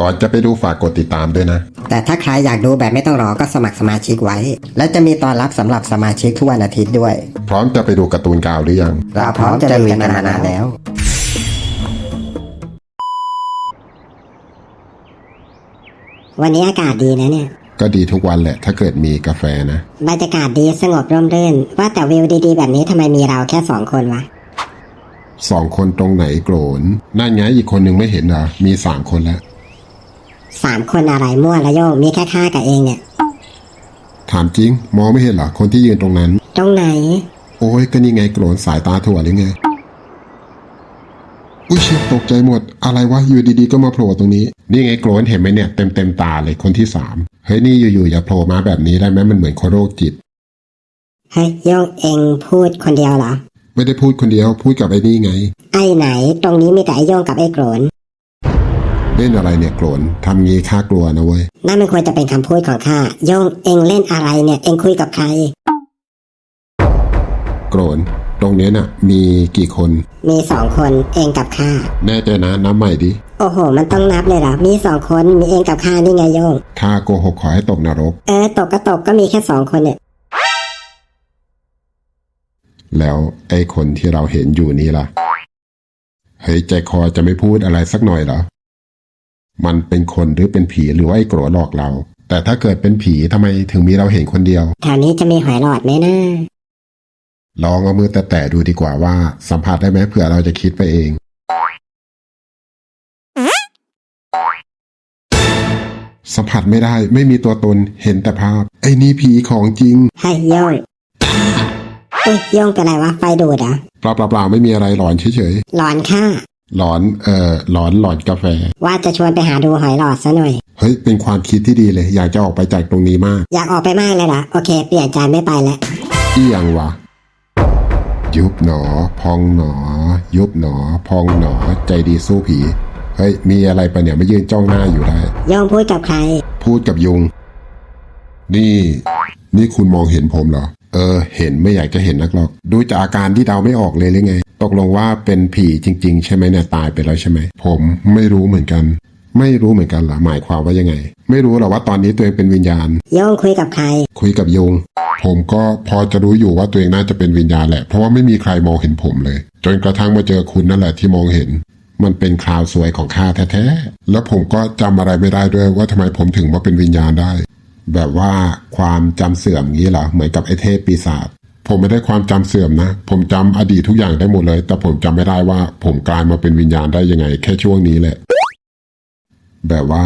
ก่อนจะไปดูฝากกดติดตามด้วยนะ แต่ถ้าใครอยากดูแบบไม่ต้องรอก็สมัครสมาชิกไว้ และจะมีตอนรับสำหรับสมาชิกทุกวันอาทิตย์ด้วย พร้อมจะไปดูการ์ตูนกาวหรือยัง เราพร้อมจะลุยกันมานานแล้ว วันนี้อากาศดีนะเนี่ย ก็ดีทุกวันแหละ ถ้าเกิดมีกาแฟนะ บรรยากาศดีสงบร่มรื่น ว่าแต่วิวดีๆ แบบนี้ทำไมมีเราแค่สองคนวะ สองคนตรงไหนโกรนนั่นไงอีกคนหนึ่งไม่เห็นเหรอมีสามคนแล้ว สามคนอะไรมั่วละโยงมีแค่ข้ากับเองเนี่ย ถามจริง มองไม่เห็นเหรอคนที่ยืนตรงนั้น ตรงไหน โอ้ยก็นี่ไงโกรนสายตาถั่วหรือไง อุ้ยเชียตกใจหมด อะไรวะอยู่ดีๆก็มาโผล่ตรงนี้ นี่ไงโกรนเห็นไหมเนี่ยเต็มเต็มๆตาเลยคนที่สามเฮ้ยนี่อยู่ๆอย่าโผล่มาแบบนี้ได้ไหมมันเหมือนคนโรคจิต เฮ้ยโยงเองพูดคนเดียวเหรอ ไม่ได้พูดคนเดียวพูดกับไอ้นี่ไง ไอ้ไหน ตรงนี้มีแต่ไอ้โยงกับไอ้โกรน เล่นอะไรเนี่ยโกรนทำงี้ข้ากลัวนะเว้ยนั่นมันควรจะเป็นคำพูดของข้าโยงเองเล่นอะไรเนี่ยเองคุยกับใคร โกรนตรงเนี้ยน่ะ มีกี่คน มีสองคนเองกับข้า แน่ใจนะนับใหม่ดิโอ้โห มันต้องนับเลยเหรอ มีสองคนมีเองกับข้านี่ไงโยง ถ้าโกหกขอให้ตกนรก เออตกก็ตกก็มีแค่สองคนเนี่ยแล้วไอ้คนที่เราเห็นอยู่นี่ล่ะเฮ้ยใจคอจะไม่พูดอะไรสักหน่อยเหรอ มันเป็นคนหรือเป็นผีหรือว่าไอ้โกรธหลอกเรา แต่ถ้าเกิดเป็นผีทำไมถึงมีเราเห็นคนเดียว แถวนี้จะมีหอยหลอดไหมนะลองเอามือแตะๆดูดีกว่าว่าสัมผัสได้ไหมเผื่อเราจะคิดไปเอง สัมผัสไม่ได้ไม่มีตัวตนเห็นแต่ภาพ ไอ้นี่ผีของจริงให้โยงอุ้ยโยงเป็นไรวะไฟดูดเหรอเปล่าๆๆไม่มีอะไรหลอนเฉยหลอนข้าๆ หลอนเอ่อหลอนหลอนกาแฟ ว่าจะชวนไปหาดูหอยหลอดซะหน่อย เฮ้ย เป็นความคิดที่ดีเลย อยากจะออกไปจากตรงนี้มาก อยากออกไปมากเลยเหรอโอเค เปลี่ยนใจไม่ไปแล้วเอียงวะ ยุบหนอ พองหนอ ยุบหนอ พองหนอ ใจดีสู้ผี เฮ้ย มีอะไรปะเนี่ยไม่ยืนจ้องหน้าอยู่ได้ โยงพูดกับใคร พูดกับยุง นี่ นี่คุณมองเห็นผมเหรอ เออ เห็นไม่อยากจะเห็นนักหรอก ดูจากอาการที่เดาไม่ออกเลยหรือไง ตกลงว่าเป็นผีจริง ๆ ใช่ไหมเนี่ยตายไปแล้วใช่ไหมผมไม่รู้เหมือนกัน ไม่รู้เหมือนกันเหรอหมายความว่ายังไง ไม่รู้หรอกว่าตอนนี้ตัวเองเป็นวิญญาณ โยงคุยกับใคร คุยกับยุงผมก็พอจะรู้อยู่ว่าตัวเองน่าจะเป็นวิญญาณแหละเพราะว่าไม่มีใครมองเห็นผมเลย จนกระทั่งมาเจอคุณนั่นแหละที่มองเห็น มันเป็นคราวสวยของข้าแท้ๆแล้วผมก็จำอะไรไม่ได้ด้วยว่าทำไมผมถึงมาเป็นวิญญาณได้ แบบว่าความจำเสื่อมงี้เหรอเหมือนกับไอ้เทพปีศาจ ผมไม่ได้ความจำเสื่อมนะ ผมจำอดีตทุกอย่างได้หมดเลย แต่ผมจำไม่ได้ว่า ผมกลายมาเป็นวิญญาณได้ยังไง แค่ช่วงนี้แหละ แบบว่า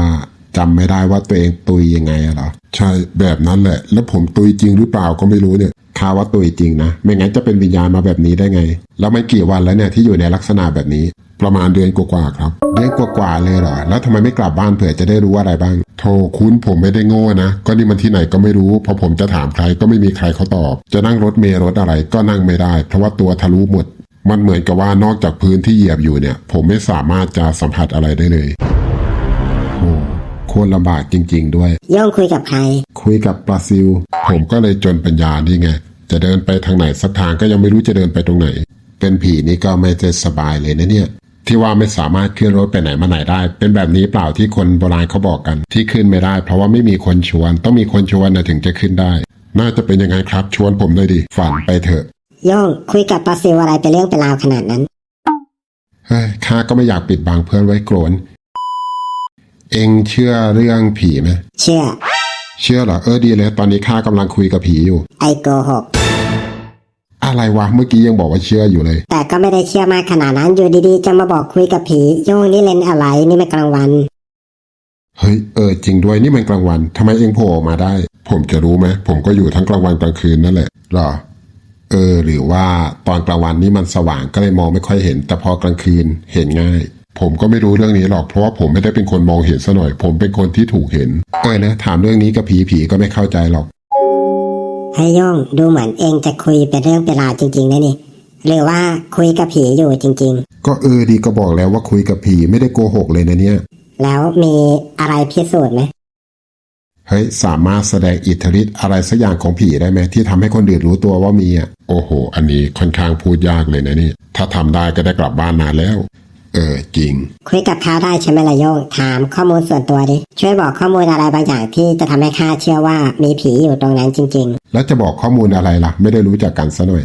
จำไม่ได้ว่าตัวเองตุยยังไงเหรอ ใช่แบบนั้นแหละ แล้วผมตุยจริงหรือเปล่าก็ไม่รู้เนี่ยข้าว่าตุยจริงนะ ไม่งั้นจะเป็นวิญญาณมาแบบนี้ได้ไง แล้วมันกี่วันแล้วเนี่ยที่อยู่ในลักษณะแบบนี้ ประมาณเดือนกว่าๆครับ เดือนกว่าๆเลยเหรอ แล้วทำไมไม่กลับบ้านเผื่อจะได้รู้อะไรบ้าง โทรคุณผมไม่ได้โง่นะ ก็นี่มันที่ไหนก็ไม่รู้ พอผมจะถามใครก็ไม่มีใครเขาตอบ จะนั่งรถเมล์รถอะไรก็นั่งไม่ได้ เพราะว่าตัวทะลุหมด มันเหมือนกับว่านอกจากพื้นที่เหยียบอยู่เนี่ย ผมไม่สามารถจะสัมผัสอะไรได้เลยโอ้โคตรลำบากจริง ๆ ด้วย โยงคุยกับใคร คุยกับปลาซิล ผมก็เลยจนปัญญานี่ไง จะเดินไปทางไหนสักทางก็ยังไม่รู้จะเดินไปตรงไหน เป็นผีนี่ก็ไม่จะสบายเลยนะเนี่ย ที่ว่าไม่สามารถขึ้นรถไปไหนมาไหนได้ เป็นแบบนี้เปล่าที่คนโบราณเขาบอกกัน ที่ขึ้นไม่ได้ เพราะว่าไม่มีคนชวน ต้องมีคนชวนนะถึงจะขึ้นได้ น่าจะเป็นยังไงครับชวนผมเลยดิฝันไปเถอะโยงคุยกับปลาซิวอะไรเป็นเรื่องเป็นราวขนาดนั้นเฮ้ยข้าก็ไม่อยากปิดบังเพื่อนไว้โกรนเองเชื่อเรื่องผีไหมเชื่อ เชื่อเหรอเออดีเลยตอนนี้ข้ากำลังคุยกับผีอยู่ ไอโกหก อะไรวะเมื่อกี้ยังบอกว่าเชื่ออยู่เลย แต่ก็ไม่ได้เชื่อมากขนาดนั้นอยู่ดีๆ จะมาบอกคุยกับผีโยงนี่เล่นอะไรนี่ไม่กลางวัน เฮ้ยเออจริงด้วยนี่มันกลางวันทำไมเองโผล่ออกมาได้ ผมจะรู้ไหมผมก็อยู่ทั้งกลางวันกลางคืนนั่นแหละหรอเออ หรือว่าตอนกลางวันนี่มันสว่างก็เลยมองไม่ค่อยเห็น แต่พอกลางคืนเห็นง่าย ผมก็ไม่รู้เรื่องนี้หรอกเพราะว่าผมไม่ได้เป็นคนมองเห็นซะหน่อย ผมเป็นคนที่ถูกเห็นเออนะถามเรื่องนี้กับผีผีก็ไม่เข้าใจหรอก ให้โยงดูเหมือนเองจะคุยเป็นเรื่องเป็นราวจริงๆนะนี่ หรือว่าคุยกับผีอยู่จริง ก็เออดีก็บอกแล้วว่าคุยกับผีไม่ได้โกหกเลยนะเนี่ย ๆ แล้วมีอะไรพิสูจน์ไหมเฮ้ยสามารถแสดงอิทธิฤทธิ์อะไรสักอย่างของผีได้ไหมที่ทำให้คนอื่นรู้ตัวว่ามีอะโอ้โห อันนี้ค่อนข้างพูดยากเลยนะนี่ ถ้าทำได้ก็ได้กลับบ้านนานแล้ว เออจริง คุยกับเขาได้ใช่ไหมล่ะโยงถามข้อมูลส่วนตัวดิ ช่วยบอกข้อมูลอะไรบางอย่างที่จะทำให้ข้าเชื่อว่ามีผีอยู่ตรงนั้นจริง แล้วจะบอกข้อมูลอะไรล่ะ ไม่ได้รู้จักกันซะหน่อย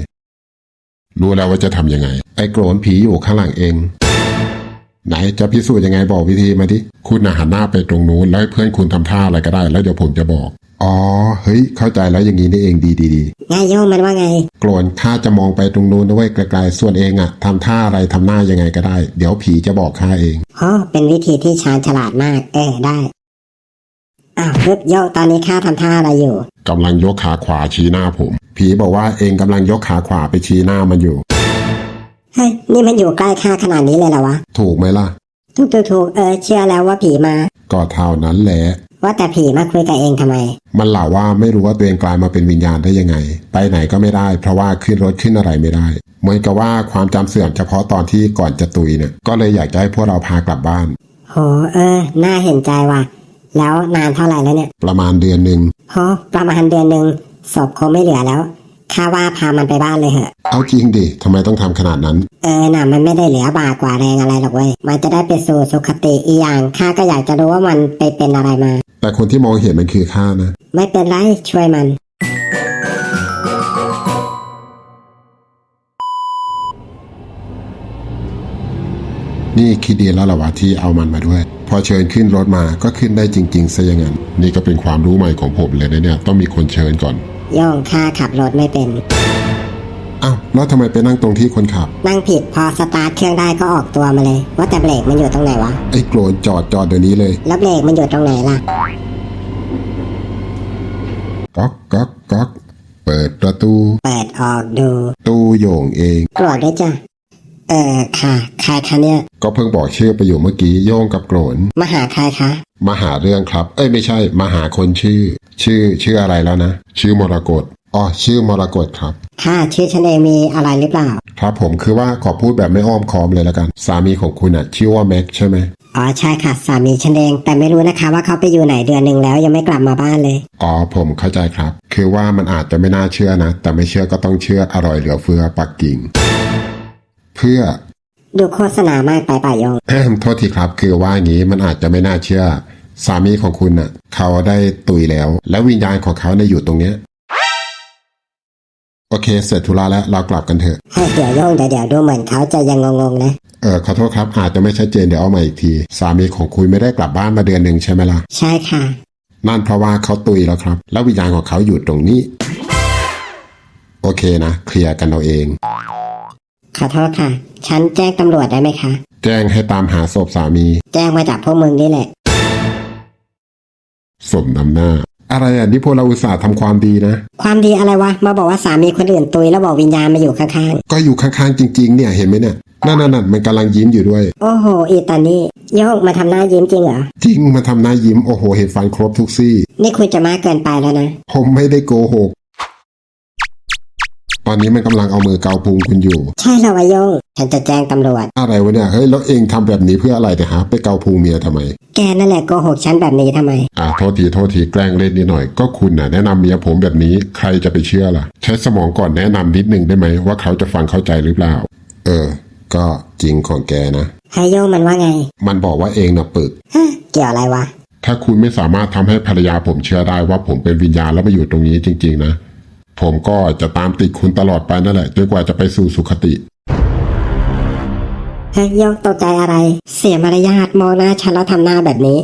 รู้แล้วว่าจะทำยังไง ไอ้โกรนผีอยู่ข้างหลังเอง ไหนจะพิสูจน์ยังไงบอกวิธีมาดิ คุณน่ะหันหน้าไปตรงนู้นแล้วให้เพื่อนคุณทำท่าอะไรก็ได้ แล้วเดี๋ยวผมจะบอก อ๋อ เฮ้ย เข้าใจแล้วอย่างนี้นี่เองดีดีดีๆไงโยงมันว่าไง โกรนข้าจะมองไปตรงนู้นด้วยไกลๆส่วนเองอะทำท่าอะไรทำหน้ายังไงก็ได้ เดี๋ยวผีจะบอกข้าเองโอ้เป็นวิธีที่ชาญฉลาดมาก เออได้อ้าวปึ๊บโยงตอนนี้ข้าทำท่าอะไรอยู่กำลังยกขาขวาชี้หน้าผม ผีบอกว่าเองกำลังยกขาขวาไปชี้หน้ามันอยู่เฮ้ยนี่มันอยู่ใกล้ข้าขนาดนี้เลยเหรอวะ ถูกไหมล่ะ ถูกถูกถูกเออเชื่อแล้วว่าผีมา ก็เท่านั้นแหละ ว่าแต่ผีมาคุยกับเองทำไม มันเล่าว่าไม่รู้ว่าตัวเองกลายมาเป็นวิญญาณได้ยังไง ไปไหนก็ไม่ได้ เพราะว่าขึ้นรถขึ้นอะไรไม่ได้ เหมือนกับว่าความจำเสื่อมเฉพาะตอนที่ก่อนจะตุยเนี่ย ก็เลยอยากจะให้พวกเราพากลับบ้าน โห เออ น่าเห็นใจว่ะ แล้วนานเท่าไหร่แล้วเนี่ย ประมาณเดือนหนึ่งโหประมาณเดือนหนึ่งศพคงไม่เหลือแล้วข้าว่าพามันไปบ้านเลยเหอะ เอาจริงดิทำไมต้องทำขนาดนั้น เออน่ะมันไม่ได้เหลือบากว่าแรงอะไรหรอกเว้ย มันจะได้ไปสู่สุคติอีกอย่างข้าก็อยากจะรู้ว่ามันไปเป็นอะไรมา แต่คนที่มองเห็นมันคือข้านะ ไม่เป็นไรช่วยมัน นี่คิดดีแล้วเหรอวะที่เอามันมาด้วย พอเชิญขึ้นรถมาก็ขึ้นได้จริงๆซะอย่างนั้น นี่ก็เป็นความรู้ใหม่ของผมเลยนะเนี่ย ต้องมีคนเชิญก่อนโย่งข้าขับรถไม่เป็น อ้าวแล้วทำไมไปนั่งตรงที่คนขับ นั่งผิดพอสตาร์ทเครื่องได้ก็ออกตัวมาเลย ว่าแต่เบรกมันอยู่ตรงไหนวะ ไอ้โกรนจอดจอดเดี๋ยวนี้เลยแล้วเบรกมันอยู่ตรงไหนล่ะ ก๊อกก๊อกก๊อกเปิดประตู เปิดออกดู ตู้โยงเองกรวดด้วยจ้ะ เออค่ะใครคะเนี่ย ก็เพิ่งบอกชื่อไปอยู่เมื่อกี้โยงกับโกรนมาหาใครคะ มาหาเรื่องครับ เอ้ยไม่ใช่มาหาคนชื่อ ชื่อชื่ออะไรแล้วนะ ชื่อมรกต อ๋อชื่อมรกตครับ ค่ะ ชื่อฉันเองมีอะไรหรือเปล่า ครับผมคือว่าขอพูดแบบไม่อ้อมค้อมเลยแล้วกัน สามีของคุณอะชื่อว่าแม็กใช่ไหมอ๋อใช่ค่ะ สามีฉันเองแต่ไม่รู้นะคะว่าเขาไปอยู่ไหนเดือนหนึ่งแล้วยังไม่กลับมาบ้านเลย อ๋อผมเข้าใจครับ คือว่ามันอาจจะไม่น่าเชื่อนะ แต่ไม่เชื่อก็ต้องเชื่ออร่อยเหลือเฟือปักกิ่ง เพื่อดูโฆษณามากไปป่ายงแอมโทษทีครับ คือว่าอย่างนี้มันอาจจะไม่น่าเชื่อ สามีของคุณน่ะ เขาได้ตุยแล้ว แล้ววิญญาณของเขาเนี่ยอยู่ตรงเนี้ย โอเค เสร็จธุระแล้วเรากลับกันเถอะให้เดี๋ยวโยงเดี๋ยวเดี๋ยวดูเหมือนเขาจะยังงงๆนะ เออขอโทษครับอาจจะไม่ชัดเจนเดี๋ยวเอามาอีกที สามีของคุณไม่ได้กลับบ้านมาเดือนหนึ่งใช่ไหมล่ะ ใช่ค่ะ นั่นเพราะว่าเขาตุยแล้วครับ แล้ววิญญาณของเขาอยู่ตรงนี้ โอเคนะ เคลียร์กันเอาเอง ขอโทษค่ะ ฉันแจ้งตำรวจได้ไหมคะ แจ้งให้ตามหาศพสามี แจ้งมาจากพวกมึงนี่แหละ สมนำหน้า อะไรอะนี่พวกเราอุตส่าห์ทำความดีนะ ความดีอะไรวะ มาบอกว่าสามีคนอื่นตุยแล้วบอกวิญญาณมาอยู่ข้างก็อยู่ข้างๆจริง ๆ เนี่ยเห็นไหมเนี่ยนั่นนั่นๆๆมันกำลังยิ้มอยู่ด้วย ๆ โอ้โห อีตานี่โยงมาทำหน้ายิ้มจริงเหรอ จริงมันทำหน้ายิ้มโอ้โหเห็นฟันครบทุกซี่ นี่คุณจะมากเกินไปแล้วนะ ผมไม่ได้โกหก ตอนนี้มันกำลังเอามือเกาพุงคุณอยู่ ใช่แล้ววะโยงฉันจะแจ้งตำรวจ อะไรวะเนี่ย เฮ้ย แล้วเองทำแบบนี้เพื่ออะไรแต่ยฮะ ไปเกาพุงเมียทำไม แกนั่นแหละโกหกฉันแบบนี้ทำไม อ่าโทษทีโทษทีแกล้งเล่นนิดหน่อย ก็คุณน่ะแนะนำเมียผมแบบนี้ใครจะไปเชื่อล่ะ ใช้สมองก่อนแนะนำนิดนึงได้ไหมว่าเขาจะฟังเข้าใจหรือเปล่า เออ ก็จริงของแกนะให้โยงมันว่าไงมันบอกว่าเองน่ะปึก ฮะเกี่ยวอะไรวะ ถ้าคุณไม่สามารถทำให้ภรรยาผมเชื่อได้ว่าผมเป็นวิญญาณแล้วมาอยู่ตรงนี้จริง ๆ นะ ผมก็จะตามติดคุณตลอดไปนั่นแหละจนกว่าจะไปสู่สุคติ แฮกย่องตกใจอะไร เสียมารยาทมองหน้าฉันแล้วทำหน้าแบบนี้